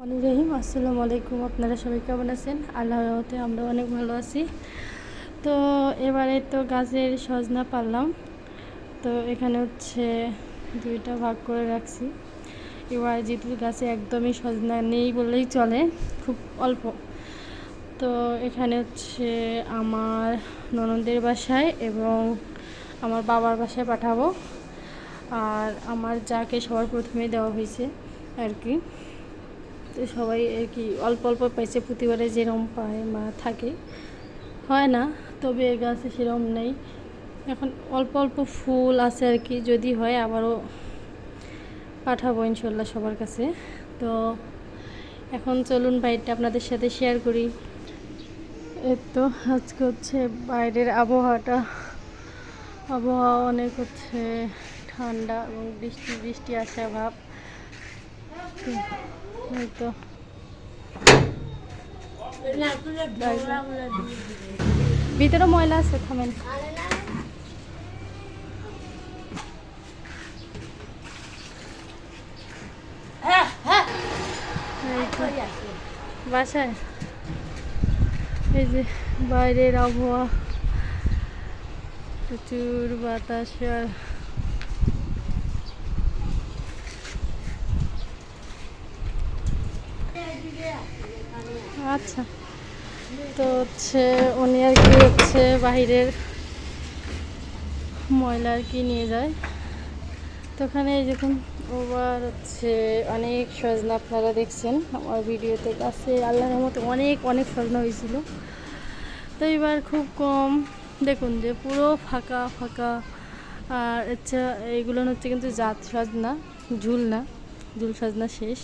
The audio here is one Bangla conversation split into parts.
অনেক রহিম, আসসালামু আলাইকুম। আপনারা সবাই কেমন আছেন? আল্লাহ রহমতে আমরা অনেক ভালো আছি। তো এবারে তো গাছের সজনা পারলাম তো এখানে হচ্ছে দুইটা ভাগ করে রাখছি। এবার যেহেতু গাছে একদমই সজনা নেই বললেই চলে, খুব অল্প। তো এখানে হচ্ছে আমার ননদের বাসায় এবং আমার বাবার বাসায় পাঠাবো। আর আমার যাকে সবার প্রথমে দেওয়া হয়েছে আর কি। তো সবাই আর কি অল্প অল্প পাইছে, প্রতিবারে যেরকম পায় বা থাকে। হয় না, তবে এ গাছে সেরকম নেই। এখন অল্প অল্প ফুল আছে আর কি, যদি হয় আবারও পাঠাবো ইনশাল্লাহ সবার কাছে। তো এখন চলুন বাইরটা আপনাদের সাথে শেয়ার করি। এই তো, আজকে হচ্ছে বাইরের আবহাওয়াটা। আবহাওয়া অনেক হচ্ছে ঠান্ডা এবং বৃষ্টি বৃষ্টি আসা ভাব। ভিতরে ময়লা আছে থামেন। বাসায়? এই যে বাইরের আবহাওয়া। প্রচুর বাতাস আর আচ্ছা। তো হচ্ছে উনি আর কি হচ্ছে বাহিরের ময়লা আর কি নিয়ে যায়। তো ওখানে দেখুন, ওবার হচ্ছে অনেক সজনা আপনারা দেখছেন। আমার ভিডিওতে কাছে আল্লাহর মতো অনেক অনেক সজনা হয়েছিল। তো এবার খুব কম, দেখুন যে পুরো ফাঁকা ফাঁকা, আর আচ্ছা এইগুলো হচ্ছে কিন্তু জাত সজনা ঝুল না ঝুল সজনা শেষ।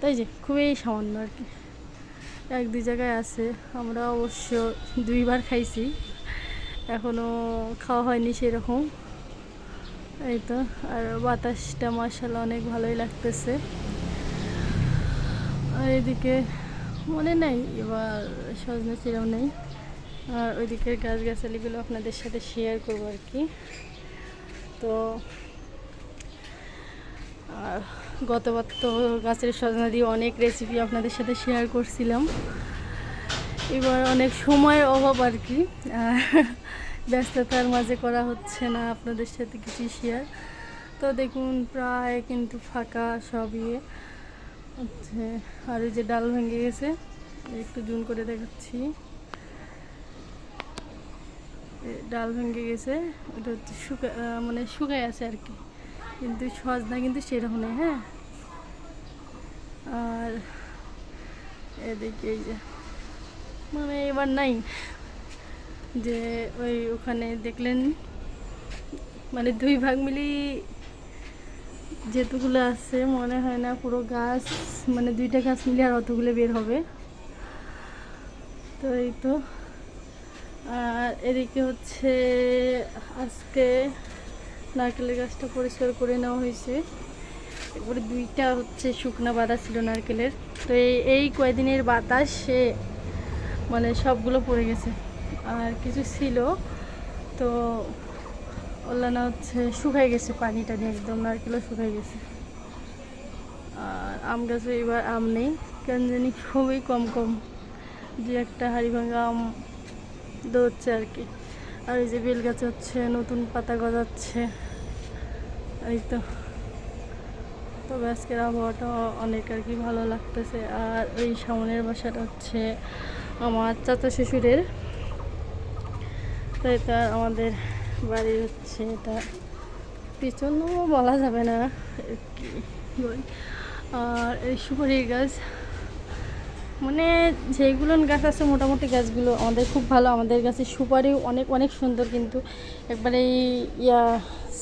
তাই যে, খুবই সামান্য আর কি। এক দুই জায়গায় আছে। আমরা অবশ্য দুইবার খাইছি। এখনও খাওয়া হয়নি সেরকম। এই তো, আর বাতাসটা মার্শাল্লাহ অনেক ভালোই লাগতেছে। আর এদিকে মনে নেই, এবার সজনে সেরকম নেই। আর ওইদিকের গাছগাছালিগুলো আপনাদের সাথে শেয়ার করব আর কি। তো আর গতবার তো গাছের সজনা দিয়ে অনেক রেসিপি আপনাদের সাথে শেয়ার করছিলাম। এবার অনেক সময়ের অভাব আর কি ব্যস্ততার মাঝে করা হচ্ছে না আপনাদের সাথে কিছু শেয়ার তো দেখুন, প্রায় কিন্তু ফাঁকা সব ইয়ে হচ্ছে, আর ওই যে ডাল ভেঙে গেছে, একটু জুন করে দেখাচ্ছি। ডাল ভেঙে গেছে, ওটা হচ্ছে শুকা মানে শুকায় আছে আর কি। কিন্তু সজনা কিন্তু সেরকম নেই হ্যাঁ? আর এদিকে এই যে মানে এবার নাই যে ওই ওখানে দেখলেন মানে দুই ভাগ মিলি যেতুগুলো আছে, মনে হয় না পুরো গাছ মানে দুইটা গাছ মিলে আর অতগুলো বের হবে। তো এই তো, আর এদিকে হচ্ছে আজকে নারকেলের গাছটা পরিষ্কার করে নেওয়া হয়েছে। এরপরে দুইটা হচ্ছে শুকনা বাতাস ছিল নারকেলের। তো এই এই কয়দিনের বাতাসে মানে সবগুলো পড়ে গেছে। আর কিছু ছিল, তো ওল্লানা হচ্ছে শুকাই গেছে পানিটা নিয়ে, একদম নারকেলও শুকাই গেছে। আর আম গাছে এবার আম নেই, কেন জানি খুবই কম কম, দু একটা হাড়ি ভাঙা আম দৌড়ছে আর কি। আর এই যে বেল গাছ হচ্ছে, নতুন পাতা গজাচ্ছে। এই তো। তবে আজকের আবহাওয়াটা অনেক আর কি ভালো লাগতেছে। আর ওই সামনের বাসাটা হচ্ছে আমার চাচা শ্বশুরের। তো এটা আমাদের বাড়ি হচ্ছে এটা। পিছনও বলা যাবে না। আর এই সুপারির গাছ মানে যেগুলো গাছ আছে মোটামুটি গাছগুলো আমাদের খুব ভালো, আমাদের গাছের সুপারি অনেক অনেক সুন্দর কিন্তু। একবারে ইয়া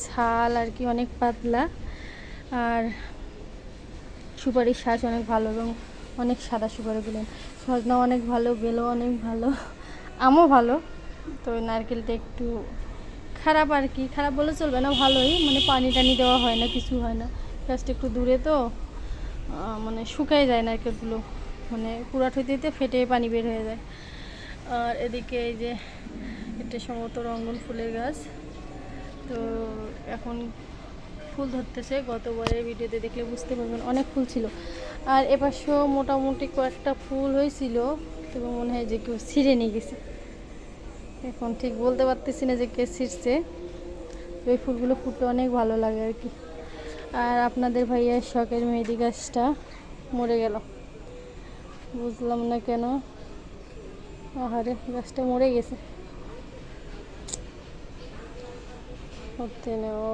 ছাল আর কি অনেক পাতলা আর সুপারির শ্বাস অনেক ভালো এবং অনেক সাদা সুপারিগুলো। সজনা অনেক ভালো বেলও অনেক ভালো, আমও ভালো। তো নারকেলটা একটু খারাপ আর কি, খারাপ বলে চলবে না, ভালোই। মানে পানি টানি দেওয়া হয় না, কিছু হয় না। গাছটা একটু দূরে তো মানে শুকাই যায় নারকেলগুলো। মানে পুরাট হইতে হইতে ফেটে পানি বের হয়ে যায়। আর এদিকে এই যে এটা সম্ভবত রঙ্গন ফুলের গাছ। তো এখন ফুল ধরতেছে, গতবারের ভিডিওতে দেখলে বুঝতে পারবেন, অনেক ফুল ছিল। আর এপাশেও মোটামুটি কয়েকটা ফুল হয়েছিল, তবে মনে হয় যে কেউ ছিঁড়ে নিয়ে গেছে। এখন ঠিক বলতে পারতেছি না যে কে ছিঁড়ছে। তো এই ফুলগুলো ফুটতে অনেক ভালো লাগে আর কি। আর আপনাদের ভাইয়ার শখের মেহেদি গাছটা মরে গেল। বুঝলাম না কেন। আহারে, গাছটা মরে গেছে। ও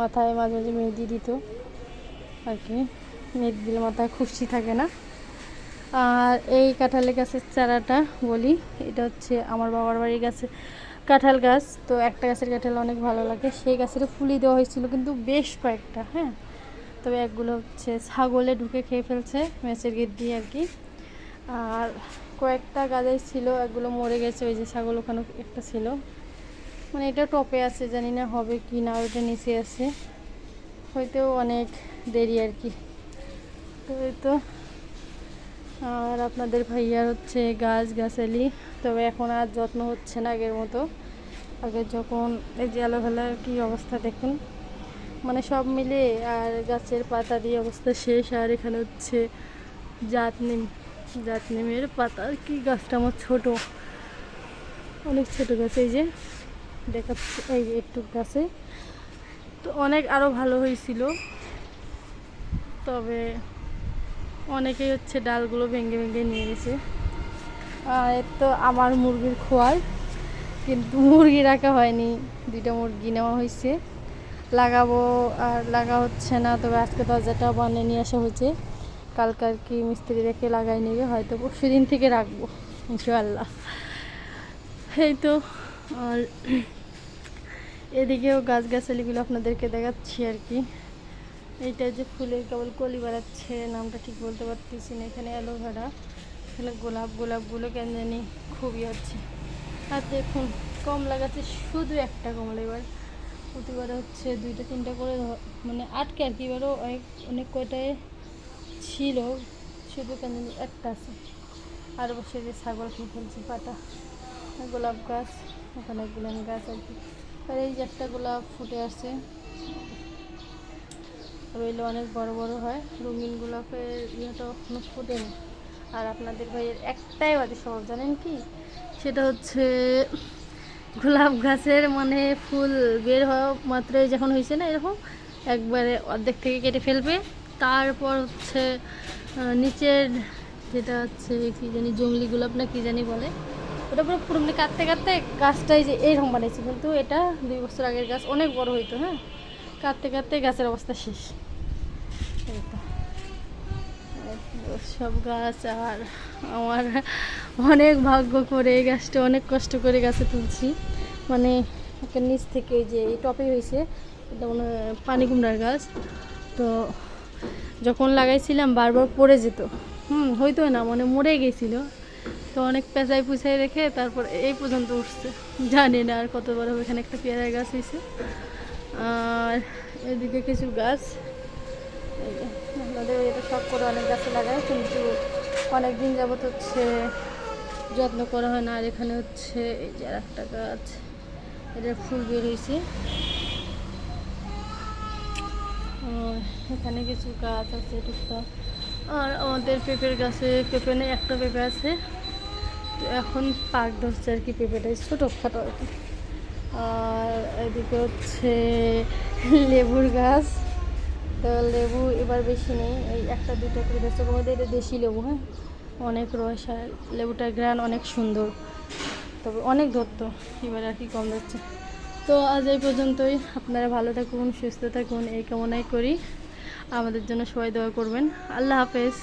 মাথায় মাঝে মাঝে মেহেদি দিত। আর কি, মেহেদি দিলে মাথায় খুশি থাকে না। আর এই কাঁঠালের গাছের চারাটা বলি, এটা হচ্ছে আমার বাবার বাড়ির গাছে কাঁঠাল গাছ। তো একটা গাছের কাঁঠাল অনেক ভালো লাগে। সেই গাছের ফুলই দেওয়া হয়েছিল কিন্তু বেশ কয়েকটা হ্যাঁ। তবে একগুলো হচ্ছে ছাগলে ঢুকে খেয়ে ফেলছে, মেচের গেট দিয়ে আর কি। আর কয়েকটা গাছের ছিল, একগুলো মরে গেছে, ওই যে ছাগল ওখানে একটা ছিল। মানে এটা টপে আছে, জানি না হবে কি না ওটা নিচে আছে। হয়তো অনেক দেরি আর কি। তো এই তো। আর আপনাদের ভাইয়ার হচ্ছে গাছ, গাছালি। তবে এখন আর যত্ন হচ্ছে না আগের মতো। আগে যখন এই যে অ্যালোভেলার কি অবস্থা দেখুন। মানে সব মিলে আর গাছের পাতা দিয়ে অবস্থা শেষ, আর এখানে হচ্ছে জাতনিম জাতনিমের পাতা, কি গাছটা আমার ছোটো। অনেক ছোটো গাছ এই যে, দেখাচ্ছে, এই যে একটু গাছে। তো অনেক আরও ভালো হয়েছিল। তবে অনেকেই হচ্ছে ডালগুলো ভেঙে ভেঙে নিয়ে গেছে। আর তো আমার মুরগির খোয়ার কিন্তু মুরগি রাখা হয়নি। দুইটা মুরগি নেওয়া হয়েছে। লাগাবো আর লাগা হচ্ছে না, তবে আজকে দরজাটা বানিয়ে নিয়ে আসা হয়েছে। কালকে আর কি মিস্ত্রি রেখে লাগাই নেবে, হয়তো পরশু দিন থেকে রাখব, ইনশাআল্লাহ। এই তো, আর এদিকেও গাছগাছালিগুলো আপনাদেরকে দেখাচ্ছি আর কি। এইটা যে ফুলের কেবল কলি বাড়াচ্ছে, নামটা ঠিক বলতে পারতেছি না, এখানে অ্যালোভেরা, এখানে গোলাপ, গোলাপগুলো কেন জানি খুবই হচ্ছে। আর দেখুন কমলা গাছে শুধু একটা কমলা এবার। প্রতিবারে হচ্ছে দুইটা, তিনটা করে মানে আটকে আর কি, এবারও অনেক অনেক কয়টায় ছিল, শুধু কেন একটা আছে। আর বসে যে ছাগল খেয়ে ফেলছে, পাতা, গোলাপ গাছ, ওখানে গুলান গাছ আর কি। আর এই যে একটা গোলাপ ফুটে আসছে। রইলে অনেক বড় বড় হয়, রঙিন গোলাপের ইয়েটা এখনও ফোটেনি আর আপনাদের ভাইয়ের একটাই বাজে স্বভাব জানেন কি? সেটা হচ্ছে, গোলাপ গাছের মানে ফুল বের হওয়া মাত্রই যখন হয়েছে না এরকম, একবারে অর্ধেক থেকে কেটে ফেলবে। তারপর হচ্ছে নিচের যেটা হচ্ছে কি জানি জঙ্গলি গোলাপ না কি জানি বলে, ওটা পুরো পুরোপুরি কাটতে কাটতে গাছটাই যে এইরকম বানিয়েছে কিন্তু এটা দুই বছর আগের গাছ, অনেক বড় হইতো হ্যাঁ? কাটতে কাটতে গাছের অবস্থা শেষ। সব গাছ আর আমার অনেক ভাগ্য করে এই গাছটা, অনেক কষ্ট করে গাছে তুলছি। মানে একটা নিচ থেকে যে এই টপে হয়েছে এটা মনে পানি কুমড়ার গাছ। তো যখন লাগাইছিলাম বারবার পড়ে যেত। হুম, হইতো না মানে মরে গেছিল। তো অনেক পেঁচাই পুছাই রেখে তারপর এই পর্যন্ত উঠছে। জানি না আর কত বড় এখানে একটা পেয়ারা গাছ হয়েছে আর এদিকে কিছু গাছ। আপনাদের এটা শখ করে অনেক গাছে লাগায়, কিন্তু অনেক দিন যাবত হচ্ছে যত্ন করা হয় না। আর এখানে হচ্ছে এই যে আর একটা গাছ এটা ফুল বের হয়েছে এখানে কিছু গাছ আছে টুকটাক। আর আমাদের পেঁপের গাছে, পেঁপে নেই, একটা পেঁপে আছে। তো এখন পাক ধরছে আর কি পেঁপেটা ছোটো খাটো আর কি। আর এদিকে হচ্ছে লেবুর গাছ। তো লেবু এবার বেশি নেই, এই একটা দুটো করে ধরছে। আমাদের এটা দেশি লেবু হ্যাঁ? অনেক রস আর লেবুটার গ্রান অনেক সুন্দর। তবে অনেক ধরতো, এবার আর কি কম যাচ্ছে তো আজ এই পর্যন্তই। আপনারা ভালো থাকুন, সুস্থ থাকুন, এই কামনাই করি। আমাদের জন্য সবাই দোয়া করবেন। আল্লাহ হাফেজ।